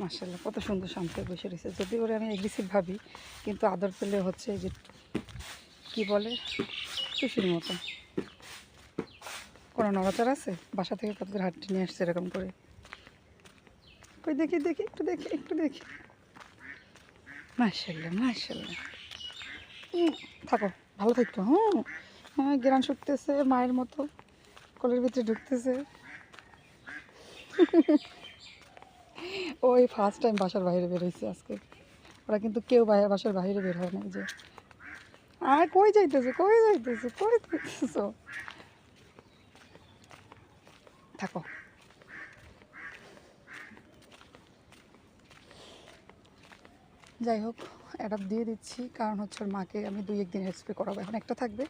মার্শাল্লাহ কত সুন্দর শান্ত বসে রয়েছে। যদি ওরে আমি এগ্রেসিভ ভাবি, কিন্তু আদর পেলে হচ্ছে যে, কি বলে খুশির মতো। কোনো নড়াচড় আছে? বাসা থেকে কত করে হাঁটতে নিয়ে আসছে এরকম করে। কই দেখি দেখি, একটু দেখি একটু দেখি। মার্শাল্লাহ মার্শাল্লাহ থাকো, ভালো থাকতো হুম। হ্যাঁ গ্রান শুকতেছে, মায়ের মতো, কোলের ভিতরে ঢুকতেছে। ওই ফার্স্ট টাইম বাসার বাইরে বেরোইছে আজকে। ওরা কিন্তু কেউ বাসার বাইরে বের হয় না যে। আর কই যাইতেছে? কই যাইতেছে? কই যাইতেছো? থাকো। যাই হোক অ্যাডাপ্ট দিয়ে দিচ্ছি। কারণ হচ্ছে ওর মাকে আমি দুই একদিন স্প্রে করাবো। এখন একটা থাকবে।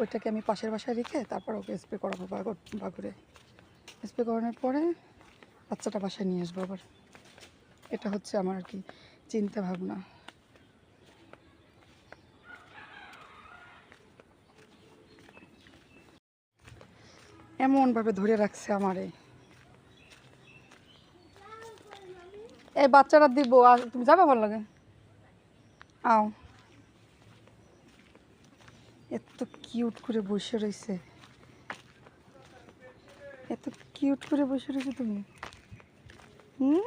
ওইটাকে আমি পাশের বাসায় রেখে তারপর ওকে স্প্রে করাবো বাগরে স্প্রে করানোর পরে বাচ্চাটা বাসায় নিয়ে আসব আবার। এটা হচ্ছে আমার আর কি চিন্তা ভাবনা এমনভাবে ধরে রাখছে আমারে। এই বাচ্চারা দিব, আর তুমি যাবে ভালো লাগে? আও। এত কিউট করে বসে রয়েছে এত কিউট করে বসে রয়েছে তুমি। হুম?